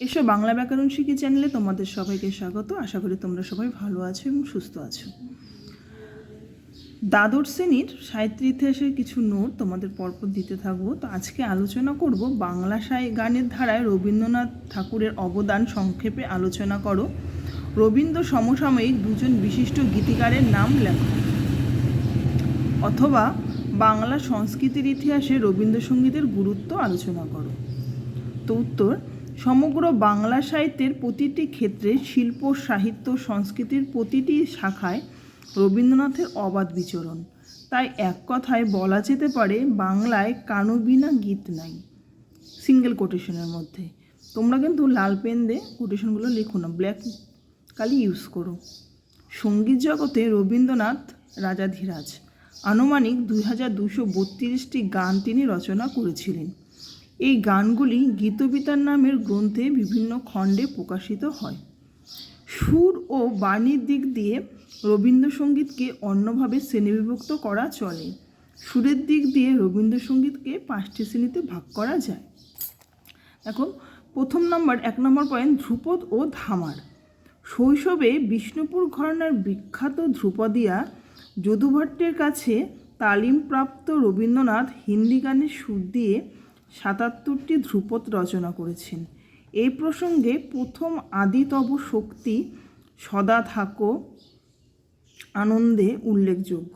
এসব বাংলা ব্যাকরণ শিখি চ্যানেলে তোমাদের সবাইকে স্বাগত। আশা করি তোমরা সবাই ভালো আছো এবং সুস্থ আছো। দ্বাদশ শ্রেণির সাহিত্য ইতিহাসের কিছু নোট তোমাদের পরপর দিতে থাকব। তো আজকে আলোচনা করব বাংলা সাহি গানের ধারায় রবীন্দ্রনাথ ঠাকুরের অবদান সংক্ষেপে আলোচনা করো। রবীন্দ্র সমসাময়িক দুজন বিশিষ্ট গীতিকারের নাম লেখো। অথবা বাংলা সংস্কৃতির ইতিহাসে রবীন্দ্রসঙ্গীতের গুরুত্ব আলোচনা করো। তো উত্তর সমগ্র বাংলা সাহিত্যের প্রতিটি ক্ষেত্রে শিল্প, সাহিত্য, সংস্কৃতির প্রতিটি শাখায় রবীন্দ্রনাথের অবাধ বিচরণ। তাই এক কথায় বলা যেতে পারে, বাংলায় কানুবিনা গীত নাই। সিঙ্গেল কোটেশনের মধ্যে। তোমরা কিন্তু লাল পেন দিয়ে কোটেশনগুলো লিখো না, ব্ল্যাক কালি ইউজ করো। সংগীত জগতে রবীন্দ্রনাথ রাজাধিরাজ। আনুমানিক দুই হাজার দুশো বত্রিশটি গান তিনি রচনা করেছিলেন। এই গানগুলি গীতবিতার নামের গ্রন্থে বিভিন্ন খণ্ডে প্রকাশিত হয়। সুর ও বাণীর দিক দিয়ে রবীন্দ্রসঙ্গীতকে অন্যভাবে শ্রেণীবিভক্ত করা চলে। সুরের দিক দিয়ে রবীন্দ্রসঙ্গীতকে পাঁচটি শ্রেণীতে ভাগ করা যায়। দেখো, প্রথম নম্বর, এক নম্বর পয়েন্ট, ধ্রুপদ ও ধামার। শৈশবে বিষ্ণুপুর ঘরানার বিখ্যাত ধ্রুপদিয়া যদুভট্টের কাছে তালিমপ্রাপ্ত রবীন্দ্রনাথ হিন্দি গানের সুর দিয়ে সাতাত্তরটি ধ্রুপদ রচনা করেছেন। এই প্রসঙ্গে প্রথম আদিতব শক্তি সদা থাকো আনন্দে উল্লেখযোগ্য।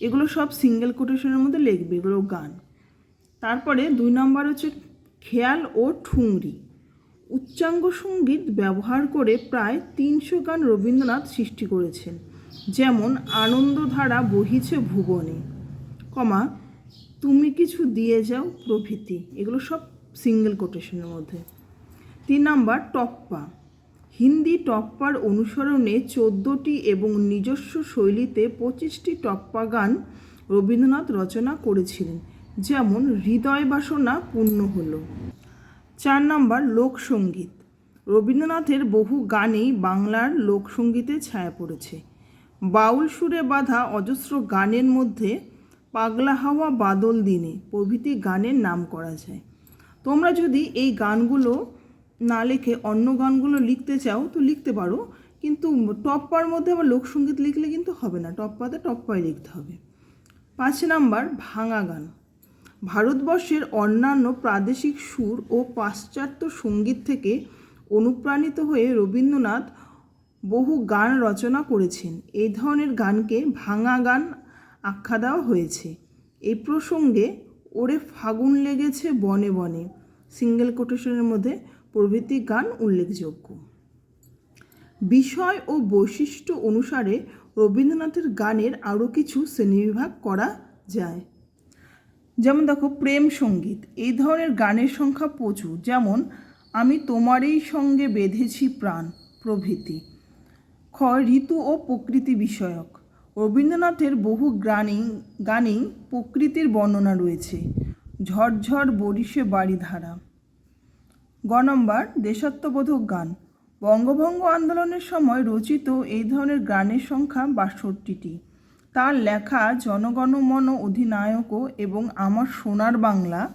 এগুলো সব সিঙ্গেল কোটেশনের মধ্যে লিখবে, এগুলো গান। তারপরে দুই নম্বর হচ্ছে খেয়াল ও ঠুংরি। উচ্চাঙ্গ সংগীত ব্যবহার করে প্রায় তিনশো গান রবীন্দ্রনাথ সৃষ্টি করেছেন। যেমন আনন্দধারা বহিছে ভুবনে, কমা তুমি কিছু দিয়ে যাও প্রভৃতি। এগুলো সব সিঙ্গেল কোটেশনের মধ্যে। তিন নাম্বার, টপ্পা। হিন্দি টপ্পার অনুসরণে চোদ্দোটি এবং নিজস্ব শৈলীতে পঁচিশটি টপ্পা গান রবীন্দ্রনাথ রচনা করেছিলেন, যেমন হৃদয় বাসনা পূর্ণ হলো। চার নাম্বার, লোকসঙ্গীত। রবীন্দ্রনাথের বহু গানেই বাংলার লোকসঙ্গীতে ছায়া পড়েছে। বাউল সুরে বাঁধা অজস্র গানের মধ্যে পাগলা হাওয়া বাদল দিনে প্রভৃতি গানের নাম করা যায়। তোমরা যদি এই গানগুলো না লিখে অন্য গানগুলো লিখতে চাও, তো লিখতে পারো। কিন্তু টপ্পার মধ্যে আবার লোকসঙ্গীত লিখলে কিন্তু হবে না। টপ্পাতে টপ্পায় লিখতে হবে। পাঁচ নাম্বার, ভাঙা গান। ভারতবর্ষের অন্যান্য প্রাদেশিক সুর ও পাশ্চাত্য সংগীত থেকে অনুপ্রাণিত হয়ে রবীন্দ্রনাথ বহু গান রচনা করেছেন। এই ধরনের গানকে ভাঙা গান আখ্যা দেওয়া হয়েছে। এই প্রসঙ্গে ওরে ফাগুন লেগেছে বনে বনে। সিঙ্গেল কোটেশনের মধ্যে প্রভৃতি গান উল্লেখযোগ্য। বিষয় ও বৈশিষ্ট্য অনুসারে রবীন্দ্রনাথের গানের আরও কিছু শ্রেণীবিভাগ করা যায়। যেমন দেখো, প্রেম সংগীত। এই ধরনের গানের সংখ্যা প্রচুর। যেমন, আমি তোমারই সঙ্গে বেঁধেছি প্রাণ প্রভৃতি। খ, ঋতু ও প্রকৃতি বিষয়ক। রবীন্দ্রনাথের বহু গানেই গানেই প্রকৃতির বর্ণনা রয়েছে। ঝরঝর বরিশে বাড়িধারা গ নম্বর, দেশাত্মবোধক গান। বঙ্গভঙ্গ আন্দোলনের সময় রচিত এই ধরনের গানের সংখ্যা বাষট্টিটি। তার লেখা জনগণমন অধিনায়কও এবং আমার সোনার বাংলা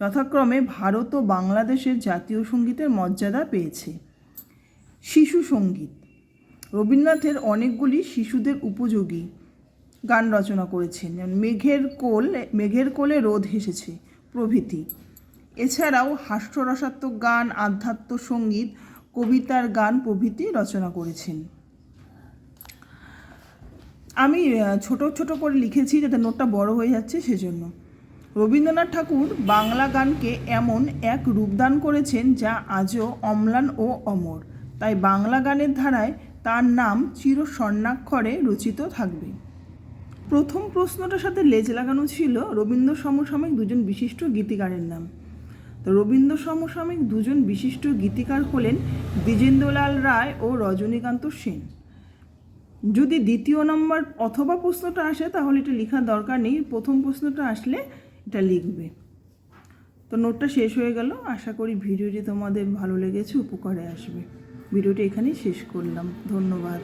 যথাক্রমে ভারত ও বাংলাদেশের জাতীয় সঙ্গীতের মর্যাদা পেয়েছে। শিশু সংগীত। রবীন্দ্রনাথের অনেকগুলি শিশুদের উপযোগী গান রচনা করেছেন। যেমন মেঘের কোল, মেঘের কোলে রোদ হেসেছে, প্রভৃতি। এছাড়াও হাস্যরসাত্মক গান, আধ্যাত্ম সংগীত, কবিতার গান, প্রভৃতি রচনা করেছেন। আমি ছোট ছোট করে লিখেছি যাতে নোটটা বড় হয়ে যাচ্ছে সেজন্য। রবীন্দ্রনাথ ঠাকুর বাংলা গানকে এমন এক রূপদান করেছেন যা আজও অম্লান ও অমর। তাই বাংলা গানের ধারায় তার নাম চির স্বর্ণাক্ষরে রচিত থাকবে। প্রথম প্রশ্নটার সাথে লেজ লাগানো ছিল রবীন্দ্র সমসাময়িক দুজন বিশিষ্ট গীতিকারের নাম। তো রবীন্দ্র সমসাময়িক দুজন বিশিষ্ট গীতিকার হলেন দ্বিজেন্দ্রলাল রায় ও রজনীকান্ত সেন। যদি দ্বিতীয় নম্বর অথবা প্রশ্নটা আসে, তাহলে এটা লেখার দরকার নেই। প্রথম প্রশ্নটা আসলে এটা লিখবে। তো নোটটা শেষ হয়ে গেল। আশা করি ভিডিওটি তোমাদের ভালো লেগেছে, উপকারে আসবে। ভিডিওটি এখানেই শেষ করলাম। ধন্যবাদ।